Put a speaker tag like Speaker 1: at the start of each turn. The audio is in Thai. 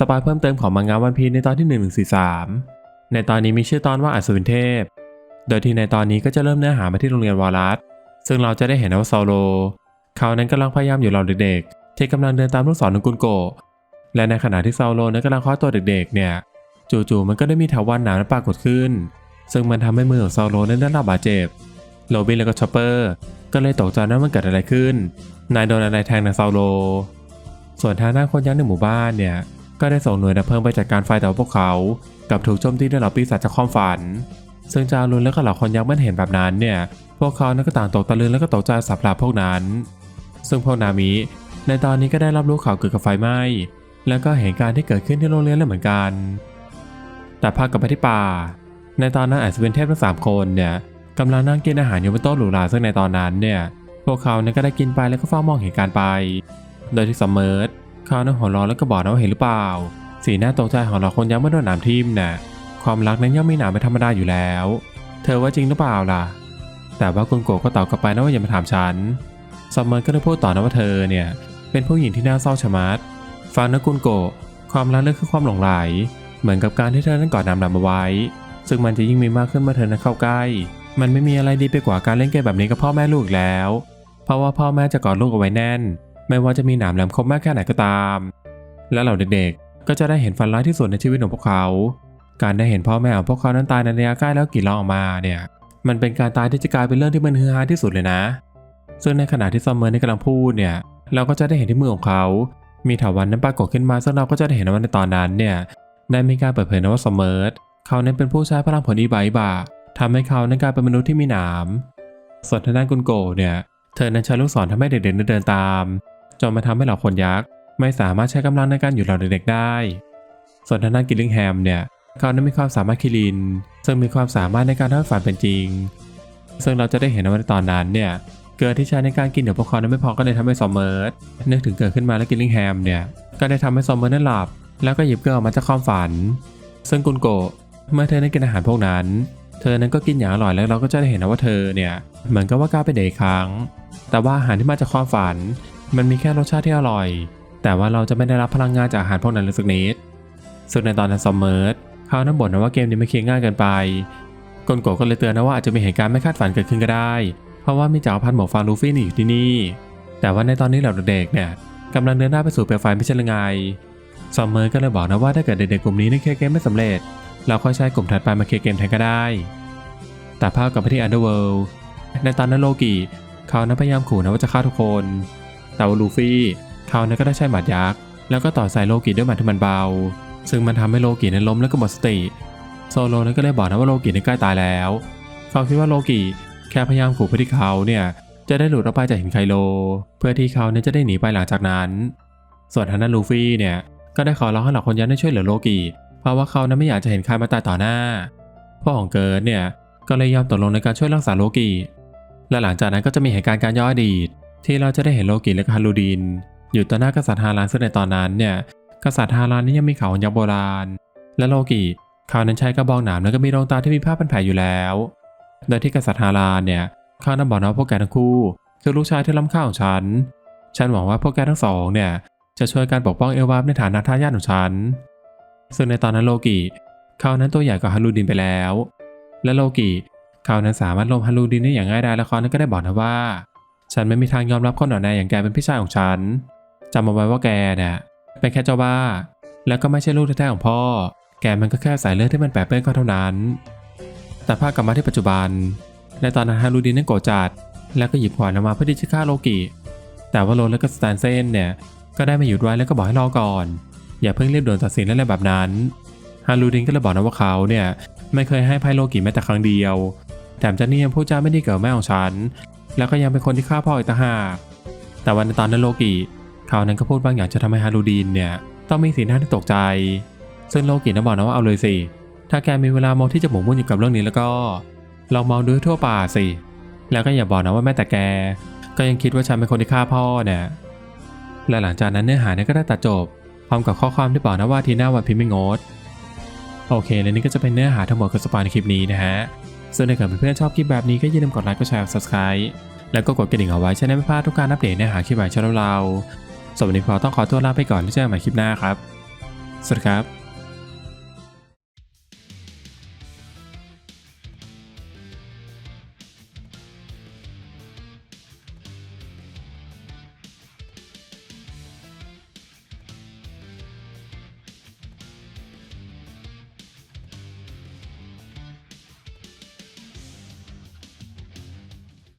Speaker 1: สปอยเพิ่มเติมของมังงะวันพีในตอนที่1143ในตอนนี้มีชื่อตอนว่าอัศวินเทพ โดยที่ในตอนนี้ก็จะเริ่มเนื้อหามาที่โรงเรียนวารัสซึ่งเราจะได้เห็นว่าซาโลเขานั้นกำลังพยายามอยู่เหล่าเด็กๆ ที่กำลังเดินตามลูกศรของกุนโกและในขณะที่ซาโลนั้นกำลังคว้าตัวเด็กๆ เนี่ยจู่ๆมันก็ได้มีแถววันหนามนั้นปรากฏขึ้น ซึ่งมันทำให้มือของซาโลนั้นได้รับบาดเจ็บโรบินและก็ชอปเปอร์ก็เลยตกใจว่ามันเกิดอะไรขึ้น นายโดนอะไรแทงนะซาโลส่วนทางด้านคนยักษ์ในหมู่บ้านเนี่ย ก็ได้ส่งหน่วยดับเพลิงไปจัดการไฟแต่ว่าพวกเขากับถูกโจมตีด้วยเหล่าปีศาจจากความฝัน ซึ่งจารุนและก็เหล่าคนยักษ์ไม่เห็นแบบนั้นเนี่ย พวกเขานั้นก็ต่างตกตะลึงและก็ตกใจสับหลาพวกนั้น ซึ่งพวกนามิ ในตอนนี้ก็ได้รับรู้ข่าวเกี่ยวกับไฟไหม้ แล้วก็เหตุการที่เกิดขึ้นที่โรงเรียนแล้วเหมือนกัน แต่พากลับไปที่ป่า ในตอนนั้นไอซ์เป็นเทพทั้งสามคนเนี่ยกำลังนั่งกินอาหารอยู่บนโต๊ะหรูหราซึ่งในตอนนั้นเนี่ย พวกเขาเนี่ยก็ได้กินไปแล้วก็เฝ้ามองเหตุการณ์ไป โดยที่ซัมเมอร์ เขานั้นหัวเร้อนแล้วก็บอกนะว่าเห็นหรือเปล่า สีหน้าตกใจของเราคนยักษ์เมื่อโดนหนามทิ่มน่ะความรักนั้นย่อมมีหนามเป็นธรรมดาอยู่แล้ว เธอว่าจริงหรือเปล่าล่ะ แต่ว่ากุนโกก็ตอบกลับไปนะว่าอย่ามาถามฉันซัมเมอร์ก็ได้พูดต่อนะว่าเธอเนี่ย เป็นผู้หญิงที่น่าเศร้าชะมัด ฟังนะกุนโกความรักนั่นคือความหลงไหล เหมือนกับการที่เธอนั้นกอดน้ำดำมาไว้ ซึ่งมันจะยิ่งมีมากขึ้นเมื่อเธอนั้นเข้าใกล้ มันไม่มีอะไรดีไปกว่าการเล่นเกมแบบนี้กับพ่อแม่ลูกแล้ว เพราะว่าพ่อแม่จะกอดลูกเอาไว้แน่น ไม่ว่าจะมีหนามแหลมคมมากแค่ไหนก็ตาม และเหล่าเด็กๆ ก็จะได้เห็นฝันร้ายที่สุดในชีวิตของพวกเขา การได้เห็นพ่อแม่ของพวกเขานั้นตายในระยะใกล้แล้วกรีดร้องออกมาเนี่ย มันเป็นการตายที่จะกลายเป็นเรื่องที่มันฮือฮาที่สุดเลยนะ ซึ่งในขณะที่ซัมเมอร์นี่กำลังพูดเนี่ย เราก็จะได้เห็นที่มือของเขา มีถาวันนั้นปรากฏขึ้นมาซึ่งเราก็จะได้เห็นว่าในตอนนั้นเนี่ย ได้มีการเปิดเผยนะว่าซัมเมอร์เขานั้นเป็นผู้ใช้พลังผลอีไบบาทำให้เขานั้นกลายเป็นมนุษย์ที่มีหนามส่วนทางด้านกุนโกเนี่ย เธอนั้นใช้ลูกศรทำให้เด็กๆนั้นเดินตาม จนมาทำให้เหล่าคนยักษ์ไม่สามารถใช้กำลังในการอยู่เหล่าเด็กๆได้ ส่วนทางด้านกิลลิงแฮมเนี่ยเขานั้นมีความสามารถคิริน ซึ่งมีความสามารถในการทำให้ฝันเป็นจริง ซึ่งเราจะได้เห็นว่าในตอนนั้นเนี่ยเกิดที่ใช้ในการกินเดี๋ยวพวกเขานั้นไม่พอก็เลยทำให้ซอมเมอร์นึกถึงเกิดขึ้นมาแล้วกิลลิงแฮมเนี่ยก็ได้ทำให้ซอมเมอร์นั้นหลับ แล้วก็หยิบเกลือออกมาจากความฝัน ซึ่งกุนโกะเมื่อเธอได้กินอาหารพวกนั้น เธอนั้นก็กินอย่างอร่อยแล้วเราก็จะได้เห็นนะว่าเธอเนี่ยเหมือนกับว่ากลายเป็นเด็กอีกครั้ง แต่ว่าอาหารที่มาจากความฝัน มันมีแค่รสชาติที่อร่อย แต่ว่าเราจะไม่ได้รับพลังงานจากอาหารพวกนั้นเลยสักนิดซึ่งในตอนนั้นซอมเมอร์เขานั้นบ่นนะว่าเกมนี้ไม่เคียงง่ายเกินไปกนโกก็เลยเตือนนะว่าอาจจะมีเหตุการณ์ไม่คาดฝันเกิดขึ้นก็ได้ เพราะว่ามีจักรพรรดิหมวกฟางลูฟี่นี่อยู่ที่นี่ แต่ว่าในตอนนี้เหล่าเด็กเนี่ยกำลังเดินหน้าไปสู่เปลวไฟไม่ใช่หรือไงซอมเมอร์ก็เลยบอกนะว่าถ้าเกิดเด็กๆกลุ่มนี้ในเคลียร์เกมไม่สำเร็จ เราค่อยใช้กลุ่มถัดไปมาเคลียร์เกมแทนก็ได้ แต่ภาพกลับไปที่อันเดอร์เวิลด์ในตอนนั้นโลกิเขานั้นพยายามขู่นะว่าจะฆ่าทุกคน แต่ว่าลูฟี่เขานั้นก็ได้ใช้หมัดยักษ์แล้วก็ต่อใส่โลกิด้วยหมัดที่มันเบา ซึ่งมันทำให้โลกินั้นล้มแล้วก็หมดสติ โซโลนั้นก็เลยบอกนะว่าโลกินั้นใกล้ตายแล้วเขาคิดว่าโลกิแค่พยายามขู่เพื่อที่เขาเนี่ยจะได้หลุดออกไปจากหินไคโล เพื่อที่เขาเนี่ยจะได้หนีไปหลังจากนั้น ส่วนทางด้านลูฟี่เนี่ยก็ได้ขอร้องให้เหล่าคนยักษ์ได้ช่วยเหลือโลกิเพราะว่าเขานั้นไม่อยากจะเห็นใครมาตายต่อหน้าพ่อของเกิร์ดเนี่ยก็เลยยอมตกลงในการช่วยรักษาโลกิและหลังจากนั้นก็จะมีเหตุการณ์การย้อนอดีต ที่เราจะได้เห็นโลกิและฮารูดิน อยู่ต่อหน้ากษัตริย์ฮารันซึ่งในตอนนั้นเนี่ยกษัตริย์ฮารันนี่ยังมีเขายักษ์โบราณ และโลกิเขานั้นใช้กระบองหนามแล้วก็มีดวงตาที่มีภาพเป็นแผลอยู่แล้ว โดยที่กษัตริย์ฮารานเนี่ยเขานั้นบอกนะว่าพวกแกทั้งคู่คือลูกชายที่ล้ำค่าของฉัน ฉันหวังว่าพวกแกทั้งสองเนี่ยจะช่วยการปกป้องเอลวาฟในฐานะทายาทของฉัน ซึ่งในตอนนั้นโลกิเขานั้นตัวใหญ่กว่าฮารูดินไปแล้ว และโลกิเขานั้นสามารถลมฮารูดินได้อย่างง่ายดายและเขานั้นก็ได้บอกนะว่า ฉันไม่มีทางยอมรับคนอ่อนแอย่างแกเป็นพี่ชายของฉันจำเอาไว้ว่าแกเนี่ยเป็นแค่เจ้าบ้า แล้วก็ไม่ใช่ลูกแท้ๆของพ่อ แกมันก็แค่สายเลือดที่มันแปะเปื้อนก็เท่านั้น แต่ภาพกลับมาที่ปัจจุบันในตอนนั้นฮารูดินนั้นโกรธจัด แล้วก็หยิบขวานออกมาเพื่อที่จะฆ่าโลกิ แต่ว่าโรนและก็สแตนเซนเนี่ยก็ได้มาหยุดไว้แล้วก็บอกให้รอก่อน อย่าเพิ่งรีบด่วนตัดสินอะไรแบบนั้นฮารูดินก็เลยบอกนะว่าเขาเนี่ยไม่เคยให้ภัยโลกิแม้แต่ครั้งเดียวแถมจะนี่ยังพูดจาไม่ดีเกี่ยวแม่ของฉัน แล้วก็ยังเป็นคนที่ฆ่าพ่ออีกต่างหาก แต่วันในตอนนั้นโลกิเขานั้นก็พูดบางอย่างจะทำให้ฮารูดินเนี่ยต้องมีสีหน้าที่ตกใจ ซึ่งโลกินั้นบอกนะว่าเอาเลยสิ ถ้าแกมีเวลามองที่จะหมกมุ่นอยู่กับเรื่องนี้แล้วก็ลองมองดูทั่วป่าสิ แล้วก็อย่าบอกนะว่าแม่แต่แก ก็ยังคิดว่าฉันเป็นคนที่ฆ่าพ่อเนี่ยและหลังจากนั้นเนื้อหาเนี่ยก็ได้ตัดจบ พร้อมกับข้อความที่บอกนะว่าทีหน้าวันพิมพ์ไม่งด โอเค และนี่ก็จะเป็นเนื้อหาทั้งหมดของสปาในคลิปนี้นะฮะ ซึ่งถ้าเกิดเพื่อนๆชอบคลิปแบบนี้ก็อย่าลืมกดไลค์ กดแชร์ subscribe แล้วก็กดกระดิ่งเอาไว้จะได้ไม่พลาดทุกการอัปเดตเนื้อหาคลิปใหม่ช่องเราสำหรับวันนี้พอต้องขอตัวลาไปก่อนแล้วเจอกันใหม่คลิปหน้าครับ สวัสดีครับ